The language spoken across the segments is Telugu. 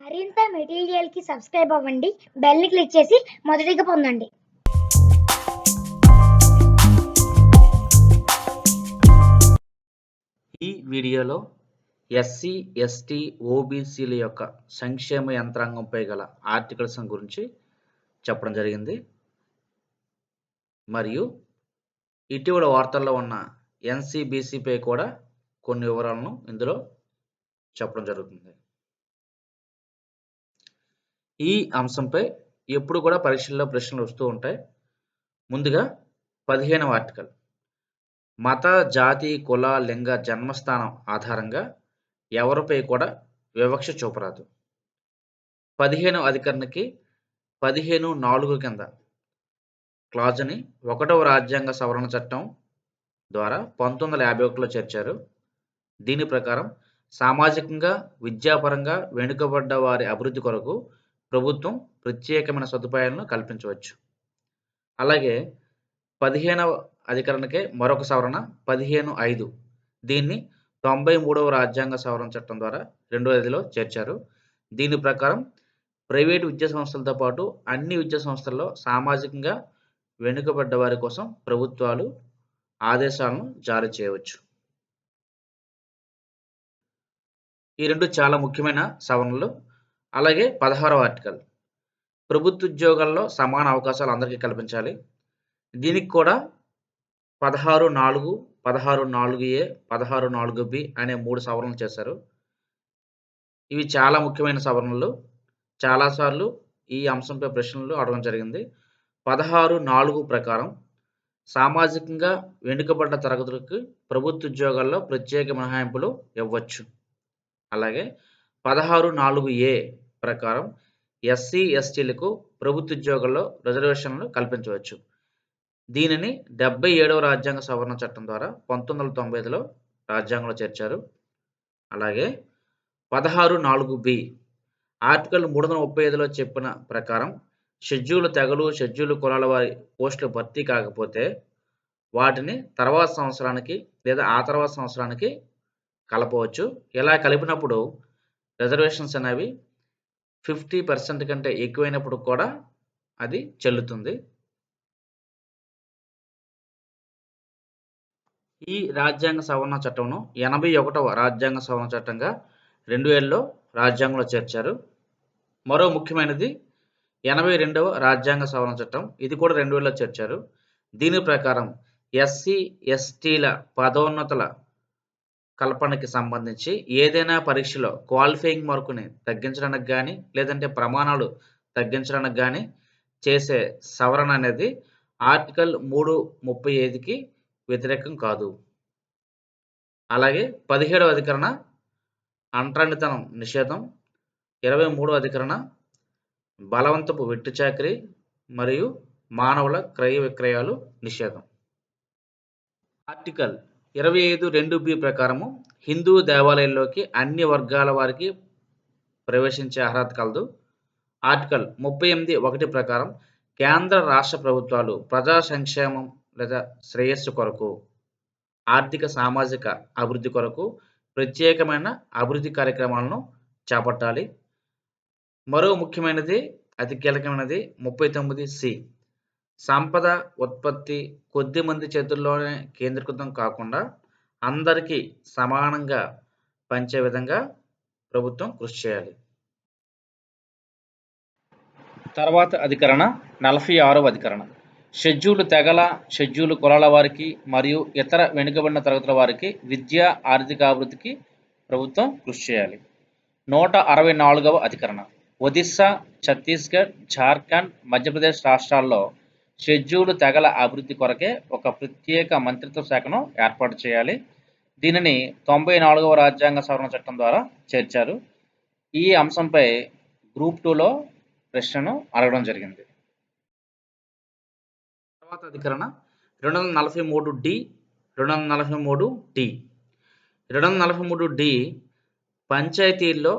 మరింత మెటీరియల్కి సబ్స్క్రైబ్ అవ్వండి. బెల్ని క్లిక్ చేసి మొదటిగా పొందండి. ఈ వీడియోలో ఎస్సీ ఎస్టీ ఓబీసీల యొక్క సంక్షేమ యంత్రాంగంపై గల ఆర్టికల్స్ గురించి చెప్పడం జరిగింది. మరియు ఇటీవల వార్తల్లో ఉన్న ఎన్సీబీసీపై కూడా కొన్ని వివరాలను ఇందులో చెప్పడం జరుగుతుంది. ఈ అంశంపై ఎప్పుడు కూడా పరీక్షల్లో ప్రశ్నలు వస్తూ ఉంటాయి. ముందుగా పదిహేనవ ఆర్టికల్. మత జాతి కుల లింగ జన్మస్థానం ఆధారంగా ఎవరిపై కూడా వివక్ష చూపరాదు. పదిహేను అధికరణకి పదిహేను నాలుగు కింద క్లాజుని ఒకటవ రాజ్యాంగ సవరణ చట్టం ద్వారా పంతొమ్మిది వందల యాభై ఒకటిలో చేర్చారు. దీని ప్రకారం సామాజికంగా విద్యాపరంగా వెనుకబడ్డ వారి అభివృద్ధి కొరకు ప్రభుత్వం ప్రత్యేకమైన సదుపాయాలను కల్పించవచ్చు. అలాగే పదిహేనవ అధికరణకే మరొక సవరణ పదిహేను ఐదు. దీన్ని తొంభై మూడవ రాజ్యాంగ సవరణ చట్టం ద్వారా రెండో ఐదులో చేర్చారు. దీని ప్రకారం ప్రైవేటు విద్యా సంస్థలతో పాటు అన్ని విద్యా సంస్థల్లో సామాజికంగా వెనుకబడ్డ వారి కోసం ప్రభుత్వాలు ఆదేశాలను జారీ చేయవచ్చు. ఈ రెండు చాలా ముఖ్యమైన సవరణలు. అలాగే పదహారవ ఆర్టికల్. ప్రభుత్వ ఉద్యోగాల్లో సమాన అవకాశాలు అందరికీ కల్పించాలి. దీనికి కూడా పదహారు నాలుగు పదహారు నాలుగు ఏ పదహారు నాలుగు బి అనే మూడు సవరణలు చేశారు. ఇవి చాలా ముఖ్యమైన సవరణలు. చాలాసార్లు ఈ అంశంపై ప్రశ్నలు అడగడం జరిగింది. పదహారు నాలుగు ప్రకారం సామాజికంగా వెనుకబడ్డ తరగతులకు ప్రభుత్వ ఉద్యోగాల్లో ప్రత్యేక మినహాయింపులు ఇవ్వచ్చు. అలాగే పదహారు నాలుగు ఏ ప్రకారం ఎస్సీ ఎస్టీలకు ప్రభుత్వ ఉద్యోగాల్లో రిజర్వేషన్లు కల్పించవచ్చు. దీనిని డెబ్బై ఏడవ రాజ్యాంగ సవరణ చట్టం ద్వారా పంతొమ్మిది వందల తొంభై ఐదులో రాజ్యాంగంలో చేర్చారు. అలాగే పదహారు నాలుగు బి ఆర్టికల్ మూడు వందల ముప్పై ఐదులో చెప్పిన ప్రకారం షెడ్యూల్ తెగలు షెడ్యూల్ కులాల వారి పోస్టులు భర్తీ కాకపోతే వాటిని తర్వాత సంవత్సరానికి లేదా ఆ తర్వాత సంవత్సరానికి కలపవచ్చు. ఇలా కలిపినప్పుడు రిజర్వేషన్స్ అనేవి ఫిఫ్టీ పర్సెంట్ కంటే ఎక్కువైనప్పుడు కూడా అది చెల్లుతుంది. ఈ రాజ్యాంగ సవరణ చట్టంను ఎనభై ఒకటవ రాజ్యాంగ సవరణ చట్టంగా రెండు వేలలో రాజ్యాంగంలో చేర్చారు. మరో ముఖ్యమైనది ఎనభై రెండవ రాజ్యాంగ సవరణ చట్టం ఇది కూడా రెండు వేలలో చేర్చారు. దీని ప్రకారం ఎస్సీ ఎస్టీల పదోన్నతుల కల్పనకి సంబంధించి ఏదైనా పరీక్షలో క్వాలిఫైయింగ్ మార్కుని తగ్గించడానికి కానీ లేదంటే ప్రమాణాలు తగ్గించడానికి కానీ చేసే సవరణ అనేది ఆర్టికల్ మూడు ముప్పై ఐదుకి వ్యతిరేకం కాదు. అలాగే పదిహేడవ అధికరణ అంటరానితనం నిషేధం ఇరవై మూడవ అధికరణ బలవంతపు వెట్టు చాకరీ మరియు మానవుల క్రయ విక్రయాలు నిషేధం. ఆర్టికల్ ఇరవై ఐదు రెండు బి ప్రకారము హిందూ దేవాలయాల్లోకి అన్ని వర్గాల వారికి ప్రవేశించే అర్హత కలదు. ఆర్టికల్ ముప్పై ఎనిమిది ఒకటి ప్రకారం కేంద్ర రాష్ట్ర ప్రభుత్వాలు ప్రజా సంక్షేమం లేదా శ్రేయస్సు కొరకు ఆర్థిక సామాజిక అభివృద్ధి కొరకు ప్రత్యేకమైన అభివృద్ధి కార్యక్రమాలను చేపట్టాలి. మరో ముఖ్యమైనది అతి కీలకమైనది ముప్పై తొమ్మిది సి. సంపద ఉత్పత్తి కొద్ది మంది చేతుల్లోనే కేంద్రీకృతం కాకుండా అందరికీ సమానంగా పంచే విధంగా ప్రభుత్వం కృషి చేయాలి. తర్వాత అధికరణ నలభై ఆరవ అధికరణ. షెడ్యూల్ తెగల షెడ్యూల్ కులాల వారికి మరియు ఇతర వెనుకబడిన తరగతుల వారికి విద్య ఆర్థిక అభివృద్ధికి ప్రభుత్వం కృషి చేయాలి. నూట అరవై నాలుగవ అధికరణ. ఒడిస్సా ఛత్తీస్గఢ్ జార్ఖండ్ మధ్యప్రదేశ్ రాష్ట్రాల్లో షెడ్యూల్ తెగల అభివృద్ధి కొరకే ఒక ప్రత్యేక మంత్రిత్వ శాఖను ఏర్పాటు చేయాలి. దీనిని తొంభై నాలుగవ రాజ్యాంగ సవరణ చట్టం ద్వారా చేర్చారు. ఈ అంశంపై గ్రూప్ టూలో ప్రశ్నను అడగడం జరిగింది. తర్వాత అధికరణ రెండు వందల నలభై మూడు డి రెండు వందల నలభై మూడు డి రెండు వందల నలభై మూడు డి పంచాయతీల్లో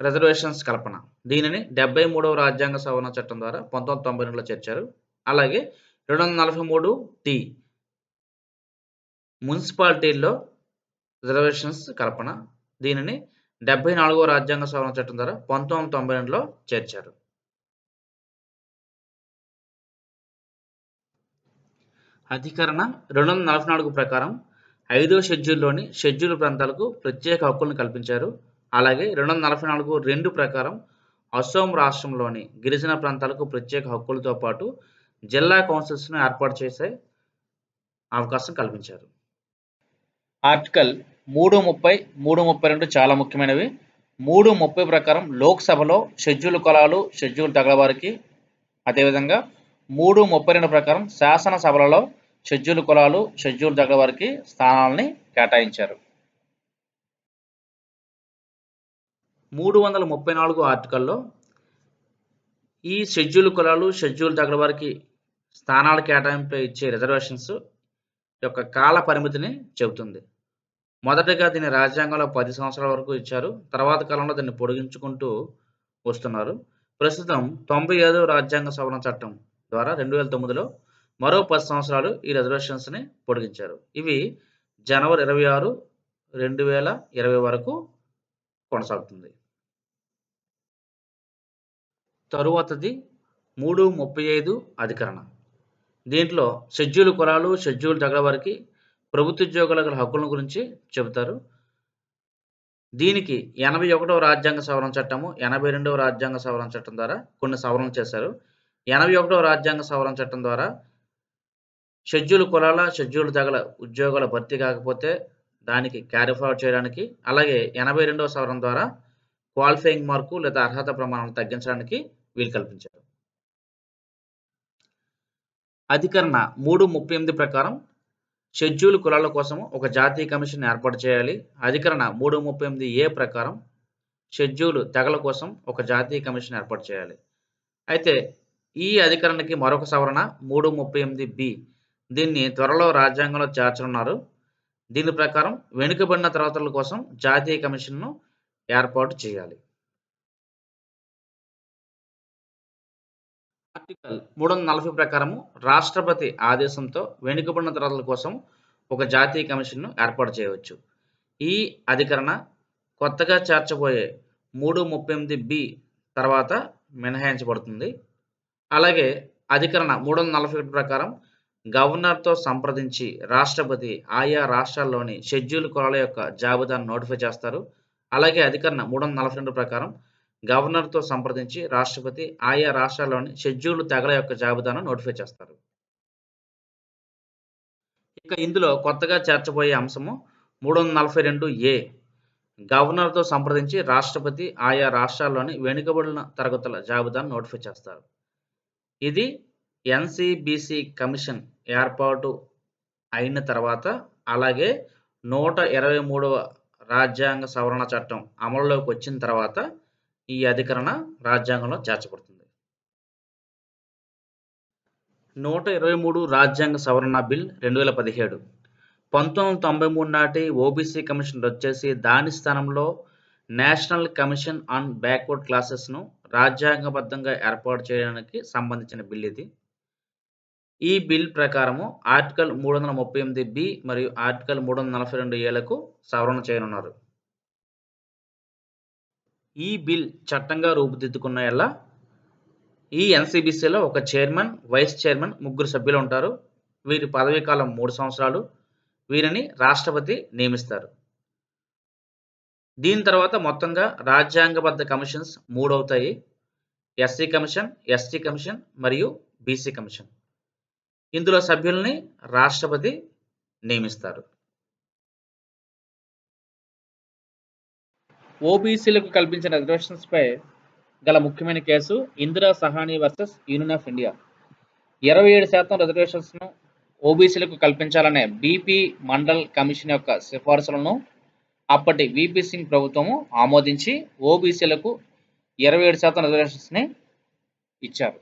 రిజర్వేషన్స్ కల్పన. దీనిని డెబ్బై మూడవ రాజ్యాంగ సవరణ చట్టం ద్వారా పంతొమ్మిది వందల తొంభై రెండులో చేర్చారు. అలాగే రెండు వందల నలభై మూడు టి. మున్సిపాలిటీల్లో రిజర్వేషన్స్ కల్పన. దీనిని డెబ్బై నాలుగవ రాజ్యాంగ సవరణ చట్టం ద్వారా పంతొమ్మిది వందల తొంభై రెండులో చేర్చారు. అధికరణ రెండు వందల నలభై నాలుగు ప్రకారం ఐదవ షెడ్యూల్లోని షెడ్యూల్ ప్రాంతాలకు ప్రత్యేక హక్కులను కల్పించారు. అలాగే రెండు వందల నలభై నాలుగు రెండు ప్రకారం అసోం రాష్ట్రంలోని గిరిజన ప్రాంతాలకు ప్రత్యేక హక్కులతో పాటు జిల్లా కౌన్సిల్స్ను ఏర్పాటు చేసే అవకాశం కల్పించారు. ఆర్టికల్ మూడు ముప్పై మూడు ముప్పై రెండు చాలా ముఖ్యమైనవి. మూడు ముప్పై ప్రకారం లోక్సభలో షెడ్యూల్ కులాలు షెడ్యూల్ తగలవారికి అదేవిధంగా మూడు ముప్పై రెండు ప్రకారం శాసనసభలలో షెడ్యూల్ కులాలు షెడ్యూల్ తగలవారికి స్థానాలని కేటాయించారు. మూడు వందల ముప్పై నాలుగు ఆర్టికల్లో ఈ షెడ్యూల్ కులాలు షెడ్యూల్ తగ్గల వారికి స్థానాల కేటాయింపు ఇచ్చే రిజర్వేషన్స్ యొక్క కాల పరిమితిని చెబుతుంది. మొదటగా దీన్ని రాజ్యాంగంలో పది సంవత్సరాల వరకు ఇచ్చారు. తర్వాత కాలంలో దీన్ని పొడిగించుకుంటూ వస్తున్నారు. ప్రస్తుతం తొంభై ఐదవ రాజ్యాంగ సవరణ చట్టం ద్వారా రెండు వేల తొమ్మిదిలో మరో పది సంవత్సరాలు ఈ రిజర్వేషన్స్ని పొడిగించారు. ఇవి జనవరి ఇరవై ఆరు రెండు వేల ఇరవై వరకు కొనసాగుతుంది. తరువాతది మూడు ముప్పై ఐదు అధికరణ. దీంట్లో షెడ్యూల్ కులాలు షెడ్యూల్ తెగల వారికి ప్రభుత్వ ఉద్యోగాల గల హక్కుల గురించి చెబుతారు. దీనికి ఎనభై ఒకటవ రాజ్యాంగ సవరణ చట్టము ఎనభై రెండవ రాజ్యాంగ సవరణ చట్టం ద్వారా కొన్ని సవరణలు చేశారు. ఎనభై ఒకటవ రాజ్యాంగ సవరణ చట్టం ద్వారా షెడ్యూల్ కులాల షెడ్యూల్ తగల ఉద్యోగాల భర్తీ కాకపోతే దానికి క్యారీ ఫార్వర్డ్ చేయడానికి అలాగే ఎనభై రెండవ సవరణ ద్వారా క్వాలిఫైయింగ్ మార్కు లేదా అర్హత ప్రమాణాలు తగ్గించడానికి వీలు కల్పించారు. అధికరణ మూడు ముప్పై ఎనిమిది ప్రకారం షెడ్యూల్ కులాల కోసం ఒక జాతీయ కమిషన్ ఏర్పాటు చేయాలి. అధికరణ మూడు ముప్పై ఎనిమిది ఏ ప్రకారం షెడ్యూల్ తెగల కోసం ఒక జాతీయ కమిషన్ ఏర్పాటు చేయాలి. అయితే ఈ అధికరణకి మరొక సవరణ మూడు ముప్పై ఎనిమిది బి. దీన్ని త్వరలో రాజ్యాంగంలో చేర్చనున్నారు. దీని ప్రకారం వెనుకబడిన తరగతుల కోసం జాతీయ కమిషన్ను ఏర్పాటు చేయాలి. ఆర్టికల్ మూడు వందల నలభై ప్రకారము రాష్ట్రపతి ఆదేశంతో వెనుకబడిన తరగతుల కోసం ఒక జాతీయ కమిషన్ను ఏర్పాటు చేయవచ్చు. ఈ అధికరణ కొత్తగా చేర్చబోయే మూడు ముప్పై ఎనిమిది బి తర్వాత మినహాయించబడుతుంది. అలాగే అధికరణ మూడు వందల నలభై ఒకటి ప్రకారం గవర్నర్తో సంప్రదించి రాష్ట్రపతి ఆయా రాష్ట్రాల్లోని షెడ్యూల్ కులాల యొక్క జాబితాను నోటిఫై చేస్తారు. అలాగే అధికరణ మూడు వందల నలభై రెండు ప్రకారం గవర్నర్తో సంప్రదించి రాష్ట్రపతి ఆయా రాష్ట్రాల్లోని షెడ్యూల్ తెగల యొక్క జాబితాను నోటిఫై చేస్తారు. ఇక ఇందులో కొత్తగా చేర్చబోయే అంశము మూడు వందల నలభై రెండు ఏ. గవర్నర్తో సంప్రదించి రాష్ట్రపతి ఆయా రాష్ట్రాల్లోని వెనుకబడిన తరగతుల జాబితాను నోటిఫై చేస్తారు. ఇది ఎన్సిబిసి కమిషన్ ఏర్పాటు అయిన తర్వాత అలాగే నూట ఇరవై మూడవ రాజ్యాంగ సవరణ చట్టం అమలులోకి వచ్చిన తర్వాత ఈ అధికరణ రాజ్యాంగంలో చేర్చబడుతుంది. నూట ఇరవై మూడు రాజ్యాంగ సవరణ బిల్ రెండు వేల పదిహేడు. పంతొమ్మిది వందల తొంభై మూడు నాటి ఓబీసీ కమిషన్ వచ్చేసి దాని స్థానంలో నేషనల్ కమిషన్ ఆన్ బ్యాక్వర్డ్ క్లాసెస్ను రాజ్యాంగబద్ధంగా ఏర్పాటు చేయడానికి సంబంధించిన బిల్ ఇది. ఈ బిల్ ప్రకారము ఆర్టికల్ మూడు వందల ముప్పై ఎనిమిది బి మరియు ఆర్టికల్ మూడు వందల నలభై రెండు ఏలకు సవరణ చేయనున్నారు. ఈ బిల్ చట్టంగా రూపుదిద్దుకున్న ఎలా? ఈ ఎన్సిబిసిలో ఒక చైర్మన్ వైస్ చైర్మన్ ముగ్గురు సభ్యులు ఉంటారు. వీరి పదవీ కాలం మూడు సంవత్సరాలు. వీరిని రాష్ట్రపతి నియమిస్తారు. దీని తర్వాత మొత్తంగా రాజ్యాంగబద్ధ కమిషన్స్ మూడు అవుతాయి ఎస్సీ కమిషన్ ఎస్టీ కమిషన్ మరియు బీసీ కమిషన్. ఇందులో సభ్యుల్ని రాష్ట్రపతి నియమిస్తారు. ఓబీసీలకు కల్పించిన రిజర్వేషన్స్పై గల ముఖ్యమైన case Indira Sawhney versus Union of India. ఇరవై ఏడు శాతం రిజర్వేషన్స్ను ఓబీసీలకు కల్పించాలనే బీపీ మండల్ కమిషన్ యొక్క సిఫార్సులను అప్పటి విపి సింగ్ ప్రభుత్వము ఆమోదించి ఓబీసీలకు ఇరవై ఏడు శాతం రిజర్వేషన్స్ని ఇచ్చారు.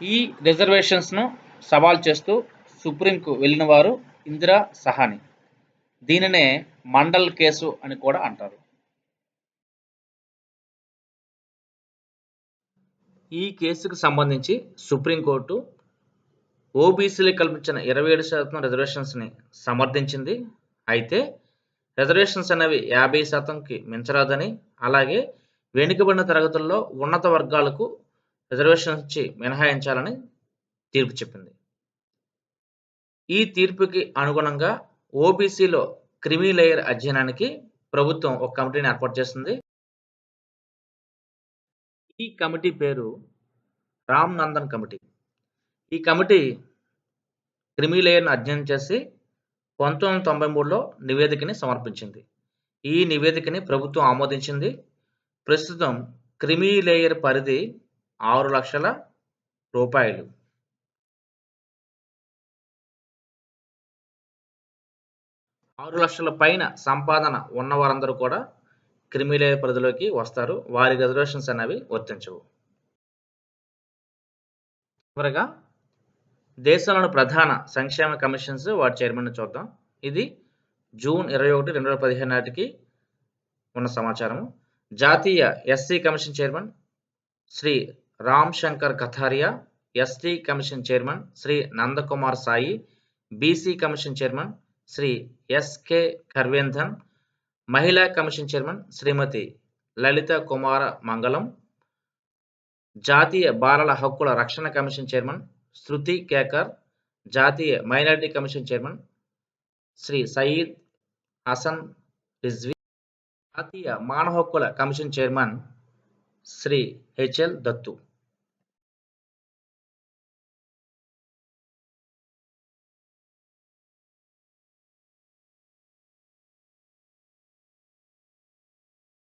ఈ రిజర్వేషన్స్ను సవాల్ చేస్తూ సుప్రీంకు వెళ్ళిన వారు ఇందిరా సహాని. దీనినే మండల్ కేసు అని కూడా అంటారు. ఈ కేసుకు సంబంధించి సుప్రీంకోర్టు ఓబీసీలకు కల్పించిన ఇరవై ఏడు శాతం రిజర్వేషన్స్ని సమర్థించింది. అయితే రిజర్వేషన్స్ అనేవి యాభై శాతంకి మించరాదని అలాగే వెనుకబడిన తరగతుల్లో ఉన్నత వర్గాలకు రిజర్వేషన్స్ ఇచ్చి మినహాయించాలని తీర్పు చెప్పింది. ఈ తీర్పుకి అనుగుణంగా ఓబీసీలో క్రిమి లేయర్ అధ్యయనానికి ప్రభుత్వం ఒక కమిటీని ఏర్పాటు చేస్తుంది. ఈ కమిటీ పేరు రామ్ నందన్ కమిటీ. ఈ కమిటీ క్రిమి లేయర్ను అధ్యయనం చేసి పంతొమ్మిది వందల తొంభై మూడులో నివేదికని సమర్పించింది. ఈ నివేదికని ప్రభుత్వం ఆమోదించింది. ప్రస్తుతం క్రిమి లేయర్ పరిధి ఆరు లక్షల రూపాయలు. ఆరు లక్షల పైన సంపాదన ఉన్న వారందరూ కూడా క్రిమిలే పరిధిలోకి వస్తారు. వారి రిజర్వేషన్స్ అనేవి వర్తించవు. చివరగా దేశంలోని ప్రధాన సంక్షేమ కమిషన్స్ వాటి చైర్మన్ చూద్దాం. ఇది జూన్ ఇరవై ఒకటి రెండు వేల పదిహేను నాటికి ఉన్న సమాచారం జాతీయ SC commission chairman Shri Ram Shankar Katheria ST commission chairman Shri Nandkumar Sai BC commission chairman Shri SK Karvendhan మహిళా కమిషన్ చైర్మన్ శ్రీమతి లలిత కుమార మంగళం జాతీయ బాలల హక్కుల రక్షణ కమిషన్ చైర్మన్ శృతి కేకర్ జాతీయ minority commission chairman Shri Syed Hasan Rizvi జాతీయ మానవ హక్కుల కమిషన్ చైర్మన్ శ్రీ హెచ్ఎల్ దత్తు